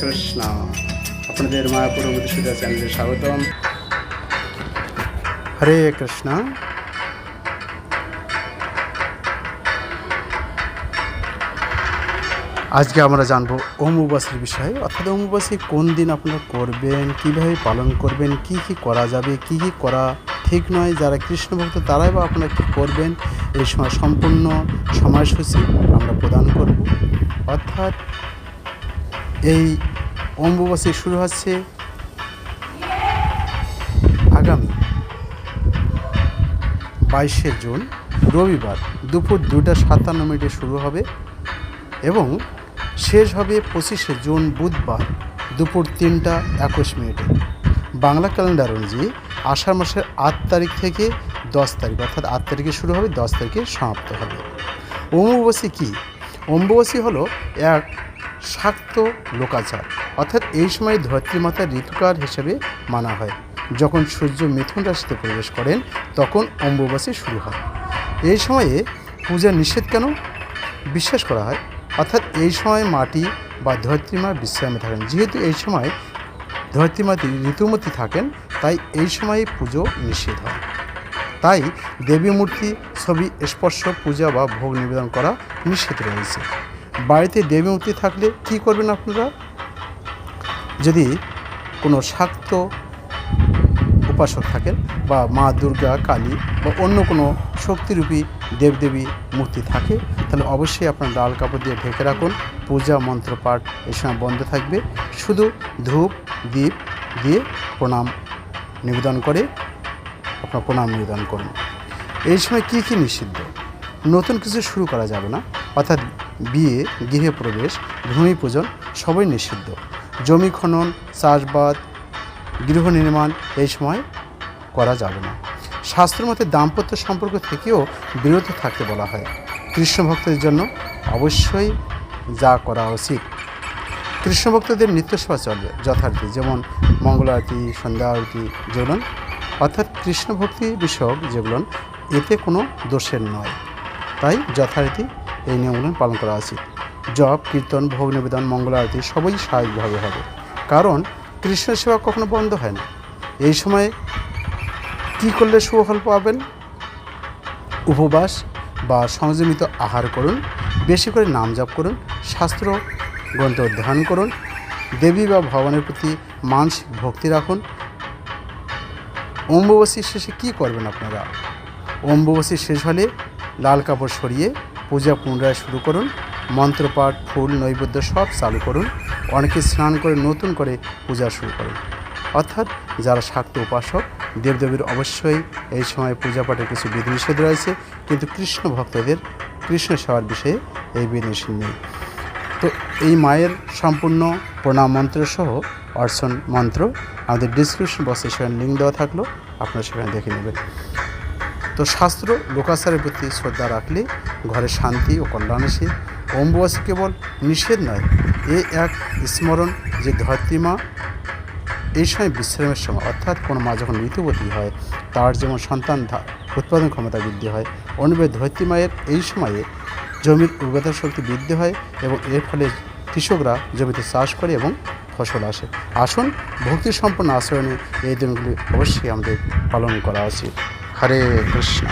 কৃষ্ণ। আপনাদের মায়াপুর মধুসূদা চ্যানেলে স্বাগতম। হরে কৃষ্ণ। আজকে আমরা জানব অমুবাসীর বিষয়ে, অর্থাৎ অমুবাসী কোন দিন আপনারা করবেন, কীভাবে পালন করবেন, কি কি করা যাবে, কি কি করা ঠিক নয়, যারা কৃষ্ণ ভক্ত তারাই বা আপনারা কী করবেন, এই সময় সম্পূর্ণ সময়সূচি আমরা প্রদান করব। অর্থাৎ এই অম্বুবাসী শুরু হচ্ছে আগামী বাইশে জুন, রবিবার দুপুর দুটা সাতান্ন মিনিটে শুরু হবে এবং শেষ হবে পঁচিশে জুন বুধবার দুপুর তিনটা একুশ মিনিটে। বাংলা ক্যালেন্ডার অনুযায়ী আষাঢ় মাসের আট তারিখ থেকে দশ তারিখ, অর্থাৎ আট তারিখে শুরু হবে, দশ তারিখে সমাপ্ত হবে। অম্বুবাসী কী? অম্বুবাসী হলো এক শাক্ত লোকাচার। অর্থাৎ এই সময় ধরিত্রীমাতার ঋতুকার হিসেবে মানা হয়। যখন সূর্য মিথুন রাশিতে প্রবেশ করেন, তখন অম্বুবাসী শুরু হয়। এই সময়ে পূজা নিষেধ কেন? বিশ্বাস করা হয়। অর্থাৎ এই সময় মাটি বা ধরিত্রীমা বিশ্রামে থাকেন। যেহেতু এই সময় ধরিত্রীমাতি ঋতুমতি থাকেন, তাই এই সময়ে পুজো নিষেধ হয়। তাই দেবী মূর্তি, ছবি, স্পর্শ, পূজা বা ভোগ নিবেদন করা নিষেধ রয়েছে। বাড়িতে দেবী মূর্তি থাকলে কি করবেন আপনারা? যদি কোনো শাক্ত উপাসক থাকেন বা মা দুর্গা, কালী বা অন্য কোনো শক্তিরূপী দেবদেবী মূর্তি থাকে, তাহলে অবশ্যই আপনার লাল কাপড় দিয়ে ঢেকে রাখুন। পূজা মন্ত্রপাঠ এই সময় বন্ধ থাকবে। শুধু ধূপ দ্বীপ দিয়ে প্রণাম নিবেদন করে আপনার প্রণাম নিবেদন করুন। এই সময় কী কী নিষিদ্ধ? নতুন কিছু শুরু করা যাবে না। অর্থাৎ বিয়ে, গৃহে প্রবেশ, ভূমি পূজন, সবই নিষিদ্ধ। জমি খনন, চাষবাদ, গৃহ নির্মাণ, এই সময় করা যাবে না। শাস্ত্র মতে দাম্পত্য সম্পর্ক থেকেও বিরত থাকতে বলা হয়। কৃষ্ণ ভক্তদের জন্য অবশ্যই যা করা উচিত। কৃষ্ণ ভক্তদের নিত্যসেবা চলবে, যথার্থী যেমন মঙ্গল আরতি সন্ধ্যা আরতি যেগুলো অর্থাৎ কৃষ্ণ ভক্তি বিষয়ক যেগুলো এতে কোনো দোষের নয়। তাই যথারীতি এই নিয়মগুলো পালন করা উচিত। জপ, কীর্তন, ভোগ নিবেদন, মঙ্গল আরতি সবই স্বাভাবিকভাবে হবে। কারণ কৃষ্ণ সেবা কখনো বন্ধ হয় না। এই সময়ে কী করলে সুফল পাবেন? উপবাস বা সংযমিত আহার করুন, বেশি করে নাম জপ করুন, শাস্ত্র গ্রন্থ অধ্যয়ন করুন, দেবী বা ভগবানের প্রতি মানসিক ভক্তি রাখুন অম্বুবাসী শেষে কি করবেন আপনারা? অম্বুবাসী শেষ হলে লাল কাপড় সরিয়ে পূজা পুনরায় শুরু করুন মন্ত্রপাঠ ফুল, নৈবেদ্য সব চালু করুন, অনেকে স্নান করে নতুন করে পূজা শুরু করুন। অর্থাৎ যারা শাক্ত উপাসক, দেবদেবীর অবশ্যই এই সময় পূজা পাঠের কিছু বিধিনিষেধ রয়েছে, কিন্তু কৃষ্ণ ভক্তদের, কৃষ্ণ সেবার বিষয়ে এই বিধিনিষেধ নেই। তো এই মায়ের সম্পূর্ণ প্রণাম মন্ত্র সহ অর্চন মন্ত্র আমাদের ডিসক্রিপশন বক্সে সেখানে লিঙ্ক দেওয়া থাকল, আপনারা সেখানে দেখে নেবেন। তো শাস্ত্র লোকাচারের প্রতি শ্রদ্ধা রাখলে ঘরে শান্তি ও কল্যাণ আসে অম্বুবাসী কেবল নিষেধ নয়, এ এক স্মরণ যে ধরিত্রীমা এই সময় বিশ্রামের সময়, অর্থাৎ কোনো মা যখন ঋতুবতী হয়, তার যেমন সন্তান উৎপাদন ক্ষমতা বৃদ্ধি হয় অনুবে ধরিত্রী মায়ের এই সময়ে জমির উর্বরতা শক্তি বৃদ্ধি হয় এবং এর ফলে কৃষকরা জমিতে চাষ করে এবং ফসল আসে। আসুন ভক্তি সম্পন্ন আচরণে এই দিনগুলি অবশ্যই আমাদের পালন করা উচিত। হরে কৃষ্ণ।